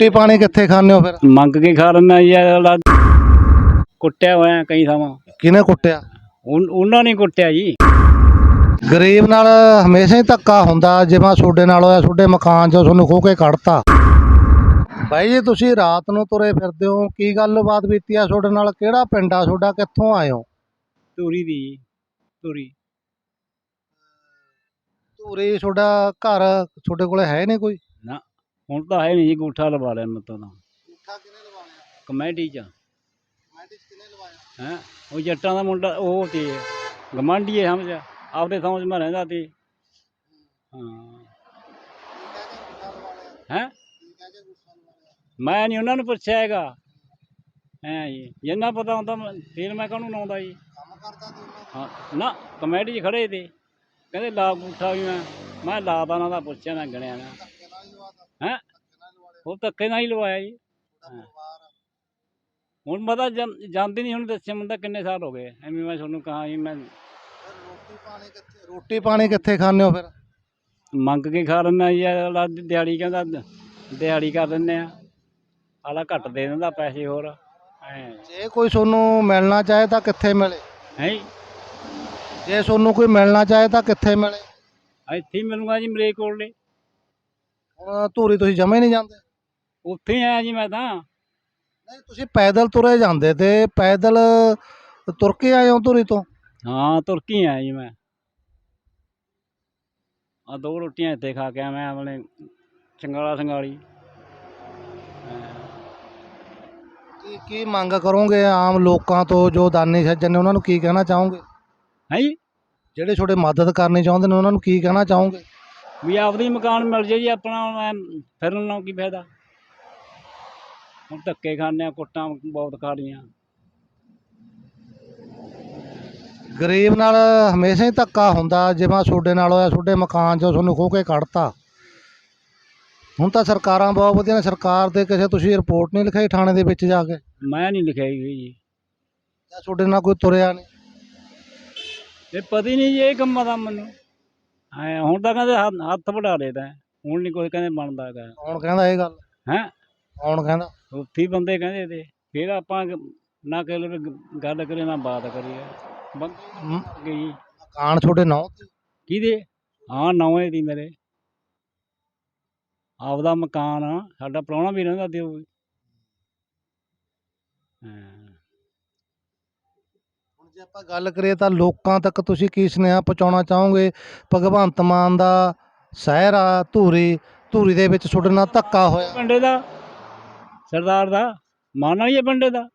ਰੋਟੀ ਪਾਣੀ ਕਿੱਥੇ ਖਾਂਦੇ ਹੋ ਫਿਰ? ਮੰਗ ਕੇ ਖਾ ਲੈਂਦਾ ਜੀ ਅਗਲਾ ਕੁੱਟਿਆ ਹੋਇਆ ਕਈ ਥਾਵਾਂ। ਕਿਹਨੇ ਕੁੱਟਿਆ? ਉਨ- ਉਹਨਾਂ ਨੇ ਕੁੱਟਿਆ ਜੀ। ਗਰੀਬ ਨਾਲ ਹਮੇਸ਼ਾ ਹੀ ਧੱਕਾ ਹੁੰਦਾ ਜਿਵੇਂ ਤੁਹਾਡੇ ਨਾਲ ਹੋਇਆ ਤੁਹਾਡੇ ਮਕਾਨ 'ਚੋਂ ਤੁਹਾਨੂੰ ਖੋ ਕੇ ਕੱਢਤਾ। ਬਾਈ ਜੀ ਤੁਸੀਂ ਰਾਤ ਨੂੰ ਤੁਰੇ ਫਿਰਦੇ ਹੋ ਕੀ ਗੱਲਬਾਤ ਬੀਤੀ ਆ ਤੁਹਾਡੇ ਨਾਲ? ਕਿਹੜਾ ਪਿੰਡ ਆ ਤੁਹਾਡਾ? ਕਿੱਥੋਂ ਆਏ ਹੋ? ਧੂਰੀ ਦੀ ਜੀ ਧੂਰੀ। ਧੂਰੀ ਤੁਹਾਡਾ ਘਰ ਤੁਹਾਡੇ ਕੋਲੇ ਹੈ ਨਹੀਂ ਕੋਈ? ਹੁਣ ਤਾਂ ਹੈ ਨਹੀਂ ਜੀ ਗੂਠਾ ਲਵਾ ਲਿਆ ਮਤੋਂ ਤਾਂ ਅੰਗੂਠਾ ਕਿਹਨੇ ਲਵਾਇਆ? ਕਮੇਟੀ ਚ। ਮੈਡਿਸ ਕਿਹਨੇ ਲਵਾਇਆ? ਹੈ? ਉਹ ਜੱਟਾਂ ਦਾ ਮੁੰਡਾ ਉਹ ਤੇ ਗਮਾਂਡੀਏ ਸਮਝ ਆਪਦੇ ਸਮਝ ਮੈਂ ਰਹਿੰਦਾ ਤੇ। ਹਾਂ। ਹੈ? ਮੈਂ ਨਹੀਂ ਉਹਨਾਂ ਨੂੰ ਪੁੱਛਿਆ ਹੈਗਾ। ਹੈ ਜੀ। ਜਿੰਨਾ ਪਤਾ ਹੁੰਦਾ ਮੈਂ- ਫਿਰ ਮੈਂ ਕਾਹਨੂੰ ਲਾਉਂਦਾ ਜੀ? ਹਾਂ ਨਾ ਕਮੇਟੀ 'ਚ ਖੜੇ ਤੇ ਕਹਿੰਦੇ ਲਾ ਬੂਠਾ ਵੀ ਮੈਂ ਮੈਂ ਲਾਦਾ ਨਾ ਦਾ ਪੁੱਛਿਆ ਨਾ ਗਣਿਆ ਨਾ। ਹੈ? ਉਹ ਧੱਕੇ ਨਾਲ ਹੀ ਲਵਾਇਆ ਜੀ। ਹੁਣ ਮੈਂ ਤਾਂ ਜਾਂ- ਜਾਂਦੀ ਨਹੀਂ ਹੁਣ ਦੱਸਿਆ ਤਾਂ ਕਿੰਨੇ ਸਾਲ ਹੋ ਗਏ। ਐਵੇਂ ਮੈਂ ਤੁਹਾਨੂੰ ਕਹਾ ਜੀ ਮੈਂ ਰੋਟੀ ਪਾਣੀ ਕਿੱਥੇ ਰੋਟੀ ਪਾਣੀ ਕਿੱਥੇ ਖਾਂਦੇ ਹੋ ਫਿਰ? ਮੰਗ ਕੇ ਖਾ ਲੈਂਦਾ ਜੀ ਅਗਲਾ ਦਿਹਾੜੀ ਕਹਿੰਦਾ ਦਿਹਾੜੀ ਕਰ ਦਿੰਦੇ ਆ। ਆਲਾ ਘੱਟ ਦੇ ਦਿੰਦਾ ਪੈਸੇ ਹੋਰ ਜੇ ਕੋਈ ਤੁਹਾਨੂੰ ਮਿਲਣਾ ਚਾਹੇ ਤਾਂ ਕਿੱਥੇ ਮਿਲੇ? ਹੈ ਜੇ? ਤੁਹਾਨੂੰ ਕੋਈ ਮਿਲਣਾ ਚਾਹੇ ਤਾਂ ਕਿੱਥੇ ਮਿਲੇ? ਇੱਥੇ ਮਿਲੂੰਗਾ ਜੀ ਮਰੇ ਕੋਲੇ ਹੁਣ ਧੂਰੀ ਤੁਸੀਂ ਜਮੇ ਨਹੀਂ ਜਾਂਦੇ? ਉੱਥੇ ਹੀ ਆਇਆ ਜੀ ਮੈਂ ਤਾਂ। ਨਹੀਂ ਤੁਸੀਂ ਪੈਦਲ ਤੁਰੇ ਜਾਂਦੇ ਤੇ ਪੈਦਲ ਤੁਰ ਕੇ ਆਏ ਹੋ ਧੂਰੀ ਤੋਂ? ਹਾਂ ਤੁਰਕੀ ਆਇਆ ਜੀ ਮੈਂ। ਆ ਦੋ ਰੋਟੀਆਂ ਇੱਥੇ ਖਾ ਕੇ ਆਇਆ ਮੈਂ ਆਪਣੇ ਚੰਗਾਲਾ ਸੰਗਾਲੀ। ਕੀ ਕੀ ਮੰਗ ਕਰੋਗੇ ਆਮ ਲੋਕਾਂ ਤੋਂ ਜੋ ਦਾਨੀ ਸੱਜਣ ਨੇ ਉਹਨਾਂ ਨੂੰ ਕੀ ਕਹਿਣਾ ਚਾਹੋਗੇ? ਹੈ ਜੀ? ਜਿਹੜੇ ਤੁਹਾਡੇ ਮਦਦ ਕਰਨੀ ਚਾਹੁੰਦੇ ਨੇ ਉਹਨਾਂ ਨੂੰ ਕੀ ਕਹਿਣਾ ਚਾਹੋਗੇ? ਵੀ ਆਪਦੀ ਮਕਾਨ ਮਿਲ ਜੇ ਜੀ ਆਪਣਾ ਫਿਰਨ ਨਾਲ ਕੀ ਫਾਇਦਾ? ਹੁਣ ਧੱਕੇ ਖਾਂਦੇ ਆ ਕੁੱਟਾਂ ਬਹੁਤ ਖਾ ਗਰੀਬ ਨਾਲ ਹਮੇਸ਼ਾ ਹੀ ਧੱਕਾ ਹੁੰਦਾ ਜਿਵੇਂ ਤੁਹਾਡੇ ਨਾਲ ਹੋਇਆ ਤੁਹਾਡੇ ਮਕਾਨ 'ਚੋਂ ਤੁਹਾਨੂੰ ਖੋ ਕੇ ਕੱਢਤਾ। ਹੁਣ ਤਾਂ ਸਰਕਾਰਾਂ ਬਹੁਤ ਵਧੀਆ ਨੇ ਸਰਕਾਰ ਦੇ ਕਿਸੇ ਤੁਸੀਂ ਰਿਪੋਰਟ ਨਹੀਂ ਲਿਖਾਈ ਥਾਣੇ ਦੇ ਵਿੱਚ ਜਾ ਕੇ? ਮੈਂ ਨਹੀਂ ਲਿਖਿਆ ਜੀ ਜੀ। ਜਾਂ ਤੁਹਾਡੇ ਨਾਲ ਕੋਈ ਤੁਰਿਆ ਨਹੀਂ? ਇਹ ਪਤਾ ਹੀ ਨਹੀਂ ਜੀ ਇਹ ਕੰਮਾਂ ਦਾ ਮੈਨੂੰ। ਐ ਹੁਣ ਤਾਂ ਕਹਿੰਦੇ ਹੱਥ- ਹੱਥ ਵੜਾ ਲੈਦਾ ਹੁਣ ਨਹੀਂ ਕੋਈ ਕਹਿੰਦੇ ਬਣਦਾ ਹੈਗਾ। ਕੌਣ ਕਹਿੰਦਾ ਇਹ ਗੱਲ? ਹੈ? ਕੌਣ ਕਹਿੰਦਾ? ਉੱਥੇ ਬੰਦੇ ਕਹਿੰਦੇ ਤੇ ਫਿਰ ਆਪਾਂ ਗ- ਨਾ ਕਹਿ ਵੀ ਗੱਲ ਕਰੇ ਨਾ ਬਾਤ ਕਰੀਏ। ਬੰਦੇ ਮ- ਗਈ। ਮਕਾਨ ਤੁਹਾਡੇ ਨਾਂ ਤੇ ਕਿਹਦੇ? ਹਾਂ ਨੌਵੇਂ ਦੀ ਮੇਰੇ। ਆਪਦਾ ਮਕਾਨ ਆ, ਸਾਡਾ ਪ੍ਰਾਹੁਣਾ ਵੀ ਰਹਿੰਦਾ ਤੇ ਉਹ ਹਾਂ। ਜੇ ਆਪਾਂ ਗੱਲ ਕਰੀਏ ਤਾਂ ਲੋਕਾਂ ਤੱਕ ਤੁਸੀਂ ਕੀ ਸੁਨੇਹਾ ਪਹੁੰਚਾਉਣਾ ਚਾਹੋਗੇ? ਭਗਵੰਤ ਮਾਨ ਦਾ ਸ਼ਹਿਰ ਆ ਧੂਰੀ ਧੂਰੀ ਦੇ ਵਿੱਚ ਤੁਹਾਡੇ ਨਾਲ ਧੱਕਾ ਹੋਇਆ। ਪਿੰਡੇ ਦਾ ਸਰਦਾਰ ਦਾ ਮਾਨ ਵਾਲੀ ਹੈ ਪਿੰਡੇ ਦਾ।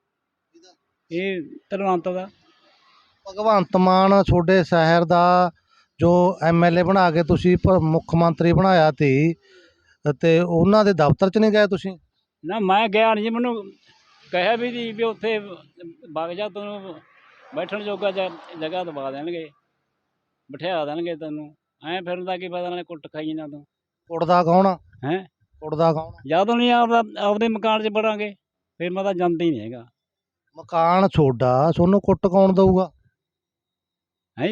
ਇਹ ਤਲਵੰਤ ਦਾ। ਭਗਵੰਤ ਮਾਨ ਤੁਹਾਡੇ ਸ਼ਹਿਰ ਦਾ ਜੋ ਐਮਐਲਏ ਬਣਾ ਕੇ ਤੁਸੀਂ ਪ- ਮੁੱਖ ਮੰਤਰੀ ਬਣਾਇਆ ਤੀ ਤੇ ਉਹਨਾਂ ਦੇ ਦਫ਼ਤਰ 'ਚ ਨਹੀਂ ਗਏ ਤੁਸੀਂ? ਨਾ ਮੈਂ ਗਿਆ ਨਹੀਂ ਜੀ ਮੈਨੂੰ ਕਹਿਆ ਵੀ ਜੀ ਵੀ ਉੱਥੇ ਵਗ ਜਾ ਤੈਨੂੰ ਬੈਠਣ ਜੋਗਾ ਜ- ਜਗ੍ਹਾ ਦਵਾ ਦੇਣਗੇ ਬਿਠਾ ਦੇਣਗੇ ਤੈਨੂੰ। ਐਂ ਫਿਰਨ ਦਾ ਕੀ ਪਤਾ ਨਾਲੇ ਕੁੱਟ ਖਾਈ ਨਾ ਤੂੰ। ਕੁੱਟਦਾ ਕੌਣ ਆ? ਹੈਂ? ਕੌਣ ਆ? ਜਦੋਂ ਨਹੀਂ ਆਪਦਾ ਆਪਦੇ ਮਕਾਨ 'ਚ ਵੜਾਂਗੇ ਫਿਰ ਮੈਂ ਤਾਂ ਜਾਂਦਾ ਹੀ ਨਹੀਂ ਹੈਗਾ। ਮਕਾਨ ਤੁਹਾਡਾ ਤੁਹਾਨੂੰ ਕੁੱਟ ਕੌਣ ਦਊਗਾ? ਹੈ?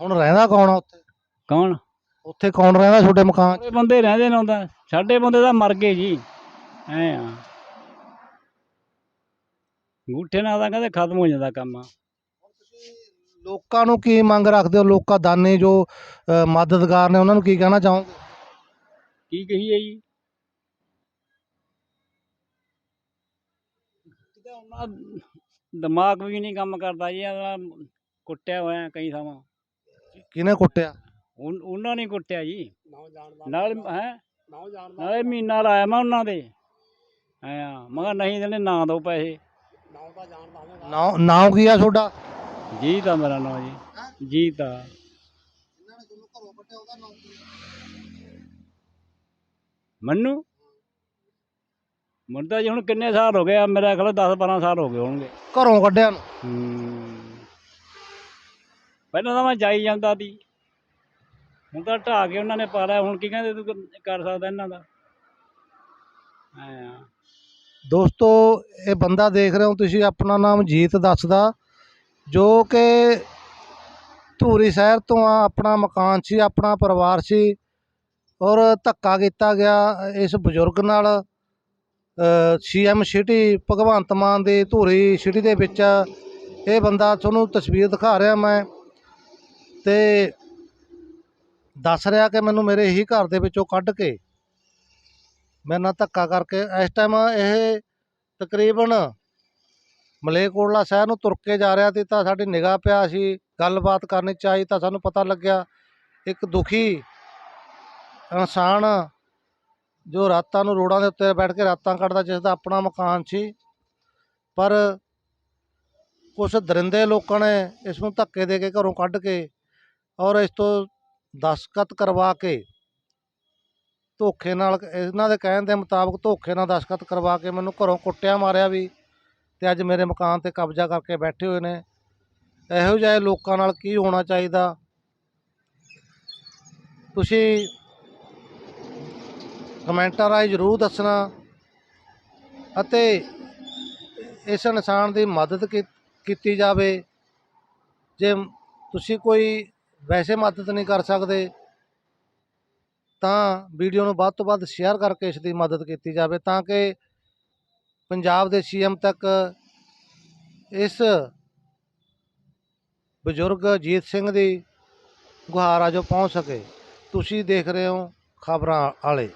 ਹੁਣ ਰਹਿੰਦਾ ਕੌਣ ਆ ਉੱਥੇ? ਕੌਣ? ਉੱਥੇ ਕੌਣ ਰਹਿੰਦਾ ਤੁਹਾਡੇ ਮਕਾਨ 'ਚ? ਬੰਦੇ ਰਹਿੰਦੇ ਨੇ ਹੁੰਦਾ ਸਾਡੇ ਬੰਦੇ ਤਾਂ ਮਰ ਗਏ ਜੀ। ਐ ਆ। ਗੂਠੇ ਨਾਲ ਤਾਂ ਕਹਿੰਦੇ ਖਤਮ ਹੋ ਜਾਂਦਾ ਕੰਮ। ਲੋਕਾਂ ਨੂੰ ਕੀ ਮੰਗ ਰੱਖਦੇ ਹੋ? ਲੋਕਾਂ ਦਾਨੀ ਜੋ ਅ, ਮਦਦਗਾਰ ਨੇ ਉਹਨਾਂ ਨੂੰ ਕੀ ਕਹਿਣਾ ਚਾਹੋਗੇ? ਕੀ ਕਹੀਏ ਜੀ? ਕਿਤੇ ਉਹਨਾਂ ਦਿਮਾਗ ਵੀ ਨਹੀਂ ਕੰਮ ਕਰਦਾ ਜੀ ਇਹਦਾ ਕੁੱਟਿਆ ਹੋਇਆ ਕਈ ਥਾਵਾਂ। ਕਿਹਨੇ ਕੁੱਟਿਆ? ਉਨ- ਉਹਨਾਂ ਨੇ ਕੁੱਟਿਆ ਜੀ। ਨਾਲ ਹੈ? ਨਾਲੇ ਮਹੀਨਾ ਲਾਇਆ ਮੈਂ ਉਹਨਾਂ ਦੇ। ਐ ਆ ਮੈਂ ਕਿਹਾ ਨਹੀਂ ਦੇਣੇ ਨਾ ਦੋ ਪੈਸੇ। ਨਾਮ ਨਾਮ ਕੀ ਆ ਤੁਹਾਡਾ? ਜੀਤ ਆ ਮੇਰਾ ਨਾਂ ਜੀ। ਜੀਤ ਆ ਮੈਨੂੰ? ਮੈਨੂੰ ਤਾਂ ਜੀ ਹੁਣ ਕਿੰਨੇ ਸਾਲ ਹੋ ਗਏ ਆ ਮੇਰਾ ਖਿਆਲ 10 12 ਸਾਲ ਹੋ ਗਏ ਹੋਣਗੇ। ਘਰੋਂ ਕੱਢਿਆ ਨੂੰ। ਹੂੰ। ਪਹਿਲਾਂ ਤਾਂ ਮੈਂ ਜਾਈ ਜਾਂਦਾ ਸੀ। ਹੁਣ ਤਾਂ ਢਾਹ ਕੇ ਉਹਨਾਂ ਨੇ ਪਾ ਲਿਆ ਹੁਣ ਕੀ ਕਹਿੰਦੇ ਤੂੰ ਕ- ਕਰ ਸਕਦਾ ਇਹਨਾਂ ਦਾ। ਐਂ ਆ। ਦੋਸਤੋ ਇਹ ਬੰਦਾ ਦੇਖ ਰਹੇ ਹੋ ਤੁਸੀਂ ਆਪਣਾ ਨਾਮ ਜੀਤ ਦੱਸਦਾ। ਜੋ ਕਿ ਧੂਰੀ ਸ਼ਹਿਰ ਤੋਂ ਆ, ਆਪਣਾ ਮਕਾਨ ਸੀ, ਆਪਣਾ ਪਰਿਵਾਰ ਸੀ ਔਰ ਧੱਕਾ ਕੀਤਾ ਗਿਆ ਇਸ ਬਜ਼ੁਰਗ ਨਾਲ। ਸੀਐਮ ਸਿਟੀ ਭਗਵੰਤ ਮਾਨ ਦੀ ਧੂਰੀ ਸਿਟੀ ਦੇ ਵਿੱਚ ਇਹ ਬੰਦਾ ਤੁਹਾਨੂੰ ਤਸਵੀਰ ਦਿਖਾ ਰਿਹਾ ਮੈਂ ਤੇ ਦੱਸ ਰਿਹਾ ਕਿ ਮੈਨੂੰ ਮੇਰੇ ਹੀ ਘਰ ਦੇ ਵਿੱਚੋਂ ਕੱਢ ਕੇ ਮੇਰੇ ਨਾਲ ਧੱਕਾ ਕਰਕੇ ਇਸ ਟਾਈਮ ਇਹ ਤਕਰੀਬਨ ਮਲੇਕੋਟਲਾ ਸ਼ਹਿਰ ਨੂੰ ਤੁਰ ਕੇ ਜਾ ਰਿਹਾ ਸੀ ਤਾਂ ਸਾਡੀ ਨਿਗਾਹ ਪਿਆ ਸੀ, ਗੱਲਬਾਤ ਕਰਨੀ ਚਾਹੀ ਤਾਂ ਸਾਨੂੰ ਪਤਾ ਲੱਗਿਆ। ਇੱਕ ਦੁਖੀ ਇਨਸਾਨ ਜੋ ਰਾਤਾਂ ਨੂੰ ਰੋਡਾਂ ਦੇ ਉੱਤੇ ਬੈਠ ਕੇ ਰਾਤਾਂ ਕੱਢਦਾ ਜਿਸ ਦਾ ਆਪਣਾ ਮਕਾਨ ਸੀ। ਪਰ ਕੁਝ ਦਰਿੰਦੇ ਲੋਕਾਂ ਨੇ ਇਸ ਨੂੰ ਧੱਕੇ ਦੇ ਕੇ ਘਰੋਂ ਕੱਢ ਕੇ ਔਰ ਇਸ ਤੋਂ ਦਸਖਤ ਕਰਵਾ ਕੇ ਧੋਖੇ ਨਾਲ, ਇਹਨਾਂ ਦੇ ਕਹਿਣ ਦੇ ਮੁਤਾਬਕ ਧੋਖੇ ਨਾਲ ਦਸਖਤ ਕਰਵਾ ਕੇ ਮੈਨੂੰ ਘਰੋਂ ਕੁੱਟਿਆ, ਮਾਰਿਆ ਵੀ। ਤੇ ਅੱਜ ਮੇਰੇ ਮਕਾਨ ਤੇ ਕਬਜ਼ਾ ਕਰਕੇ ਬੈਠੇ ਹੋਏ ਨੇ। ਇਹੋ ਜਿਹੇ ਲੋਕਾਂ ਨਾਲ ਕੀ ਹੋਣਾ ਚਾਹੀਦਾ? ਤੁਸੀਂ ਕਮੈਂਟਾਂ ਰਾਹੀਂ ਜ਼ਰੂਰ ਦੱਸਣਾ ਅਤੇ ਇਸ ਇਨਸਾਨ ਦੀ ਮਦਦ ਕੀ- ਕੀਤੀ ਜਾਵੇ। ਜੇ ਤੁਸੀਂ ਕੋਈ ਵੈਸੇ ਮਦਦ ਨਹੀਂ ਕਰ ਸਕਦੇ, ਤਾਂ ਵੀਡੀਓ ਨੂੰ ਵੱਧ ਤੋਂ ਵੱਧ ਸ਼ੇਅਰ ਕਰਕੇ ਇਸ ਦੀ ਮਦਦ ਕੀਤੀ ਜਾਵੇ ਤਾਂ ਕਿ ਪੰਜਾਬ ਦੇ ਸੀਐਮ ਤੱਕ ਇਸ ਬਜ਼ੁਰਗ ਜੀਤ ਸਿੰਘ ਦੀ ਗੁਹਾਰ ਆ ਜੋ ਪਹੁੰਚ ਸਕੇ। ਤੁਸੀਂ ਦੇਖ ਰਹੇ ਹੋ ਖਬਰਾਂ ਵਾਲੇ।